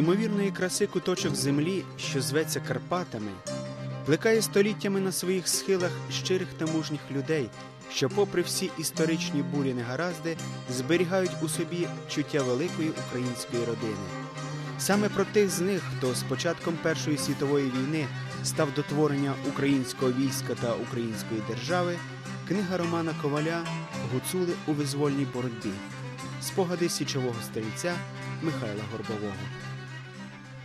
Неймовірної краси куточок землі, що зветься Карпатами, плекає століттями на своїх схилах щирих та мужніх людей, що, попри всі історичні бурі негаразди, зберігають у собі чуття великої української родини. Саме про тих з них, хто з початком Першої світової війни став до творення українського війська та української держави, книга Романа Коваля Гуцули у визвольній боротьбі. Спогади січового стрільця Михайла Горбового.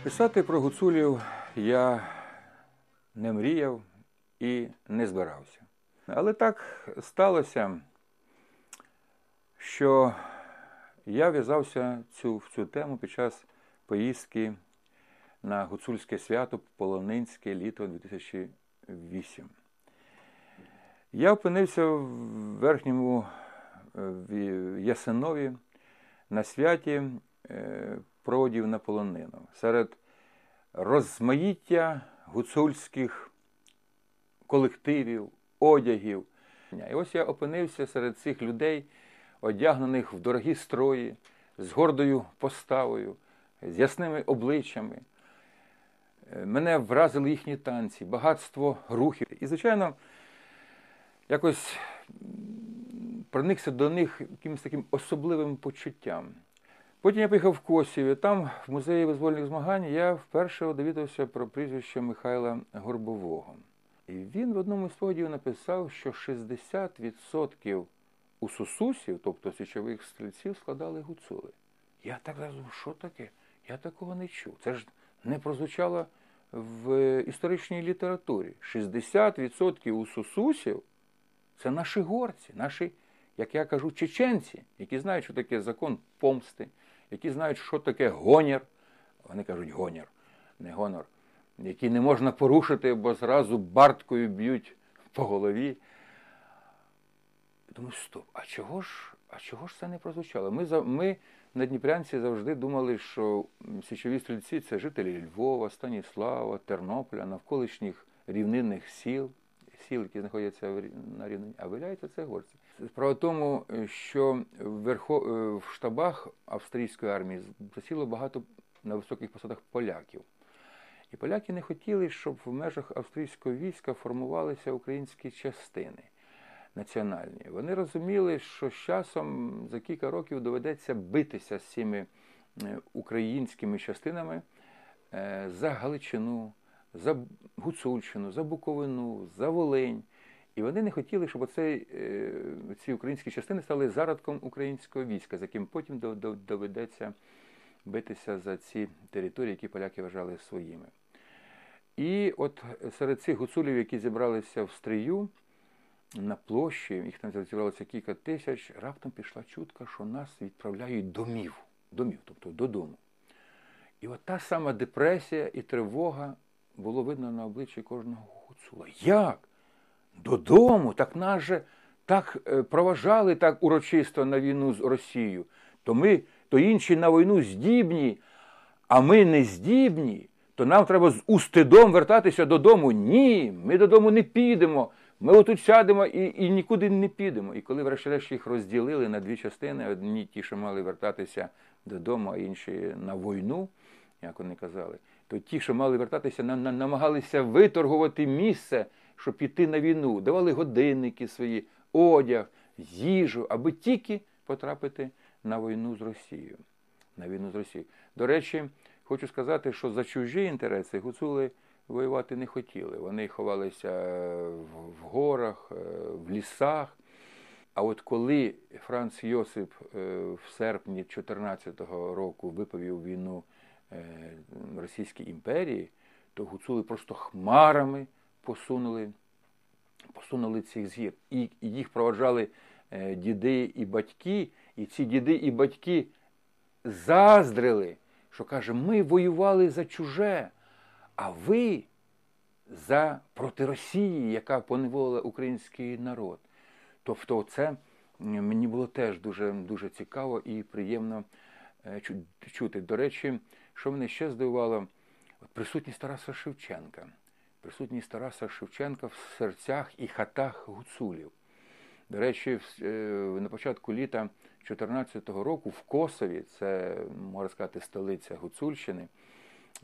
Писати про гуцулів я не мріяв і не збирався. Але так сталося, що я в'язався цю, в цю тему під час поїздки на гуцульське свято Полонинське літо 2008. Я опинився в верхньому в Ясинові на святі е, проводів на полонину. Серед розмаїття гуцульських колективів, одягів. І ось я опинився серед цих людей, одягнених в дорогі строї, з гордою поставою, з ясними обличчями. Е, мене вразили їхні танці, багатство рухів. І, звичайно, якось проникся до них якимось таким особливим почуттям. Потім я поїхав в Косів, і там, в музеї визвольних змагань, я вперше довідався про прізвище Михайла Горбового. І він в одному з спогадів написав, що 60% у сусусів, тобто січових стрільців, складали гуцули. Я так розумів, що таке? Я такого не чув. Це ж не прозвучало в історичній літературі. 60% у сусусів це наші горці, наші, як я кажу, чеченці, які знають, що таке закон помсти, які знають, що таке гонір. Вони кажуть гонір, не гонор, які не можна порушити, бо зразу барткою б'ють по голові. Думаю, стоп, а чого ж а чого ж це не прозвучало? Ми ми на Дніпрянці завжди думали, що січові стрільці це жителі Львова, Станіслава, Тернополя, навколишніх рівнинних сіл, сіл, які знаходяться на рівнині, а виявляється, це горці. Справа в тому, що в, в штабах австрійської армії засіло багато на високих посадах поляків. І поляки не хотіли, щоб в межах австрійського війська формувалися українські частини національні. Вони розуміли, що з часом за кілька років доведеться битися з цими е, українськими частинами е, за Галичину, за Гуцульщину, за Буковину, за Волинь. І вони не хотіли, щоб оцей, е, ці українські частини стали зародком українського війська, з яким потім доведеться битися за ці території, які поляки вважали своїми. І от серед цих гуцулів, які зібралися в стрію, на площі, їх там зібралося кілька тисяч, раптом пішла чутка, що нас відправляють домів, домів, тобто додому. І от та сама депресія і тривога було видно на обличчі кожного гуцула. Як? Додому? Так нас же так е, проважали так урочисто на війну з Росією. То ми, то інші на війну здібні, а ми не здібні, то нам треба з устидом вертатися додому. Ні, ми додому не підемо. Ми отут сядемо і і нікуди не підемо. І коли, врешті-решт, їх розділили на дві частини, одні ті, що мали вертатися додому, а інші на війну, як вони казали, то ті, що мали вертатися, намагалися виторгувати місце, щоб піти на війну, давали годинники свої, одяг, їжу, аби тільки потрапити на війну з Росією. На війну з Росією. До речі, хочу сказати, що за чужі інтереси гуцули воювати не хотіли. Вони ховалися в горах, е, в лісах. А от коли Франц Йосип е, в серпні 2014 року виповів війну е, Російській імперії, то гуцули просто хмарами посунули посунули цих зір. І їх проваджали діди і батьки, і ці діди і батьки заздрили, що каже, ми воювали за чуже. А ви за проти Росії, яка поневолила український народ. Тобто, це мені було теж дуже дуже цікаво і приємно е, чути. До речі, що мене ще здивувало, от присутність Тараса Шевченка. Присутність Тараса Шевченка в серцях і хатах гуцулів. До речі, е, на початку літа 2014 року в Косові, це можна сказати столиця Гуцульщини,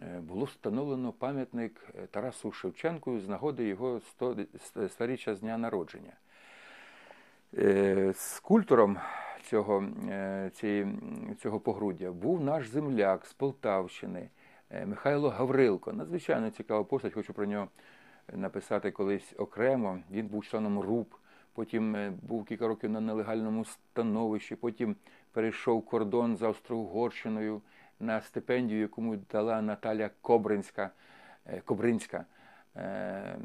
е, було встановлено пам'ятник е, Тарасу Шевченку з нагоди його 100 сторіччя з дня народження. Е, Скульптором цього, е, м, цього погруддя був наш земляк з Полтавщини е, Михайло Гаврилко. Надзвичайно цікава постать, хочу про нього написати колись окремо. Він був членом РУП, потім е, був кілька років на нелегальному становищі, потім перейшов кордон з Австро-Угорщиною на стипендію, яку дала Наталя Кобринська, Кобринська,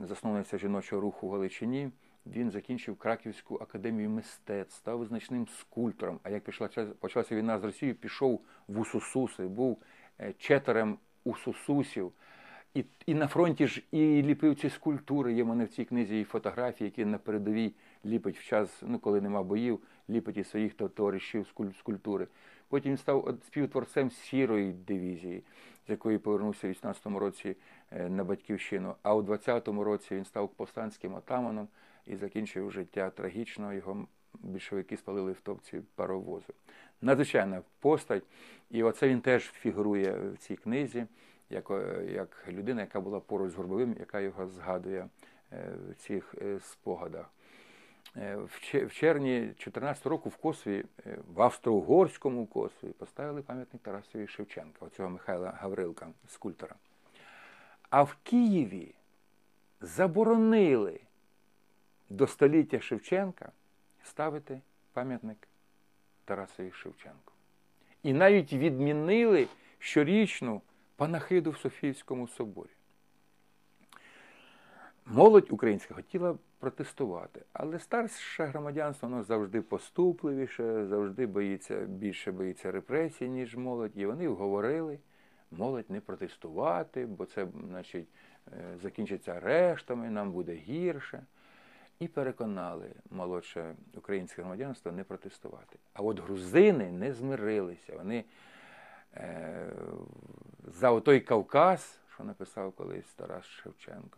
засновниця жіночого руху в Галичині. Він закінчив Краківську академію мистецтв, став визначним скульптором. А як пішла почалася війна з Росією, пішов в Усусуси, був е, четерем Усусусів. І, і на фронті ж і ліпив ці скульптури. Є в мене в цій книзі і фотографії, які на передовій ліпить в час, ну коли нема боїв, ліпить із своїх товаришів скуль- скульптури. Потім він став співтворцем сірої дивізії, з якої повернувся в 18-му році е, на батьківщину. А у 20-му році він став повстанським отаманом і закінчив життя трагічно. Його більшовики спалили в топці паровозу. Надзвичайна постать. І оце він теж фігурує в цій книзі, як, е, як людина, яка була поруч з Горбовим, яка його згадує е, в цих е, спогадах. В че- в червні 2014 року в Косові, в Австро-Угорському Косові, поставили пам'ятник Тарасові Шевченка, оцього Михайла Гаврилка, скульптора. А в Києві заборонили до століття Шевченка ставити пам'ятник Тарасові Шевченку. І навіть відмінили щорічну панахиду в Софійському соборі. Молодь українська хотіла протестувати, але старше громадянство воно завжди поступливіше, завжди боїться, більше боїться репресій, ніж молодь. І вони вговорили молодь не протестувати, бо це значить, е, закінчиться арештами, нам буде гірше. І переконали молодше українське громадянство не протестувати. А от грузини не змирилися. Вони е, за той Кавказ, що написав колись Тарас Шевченко,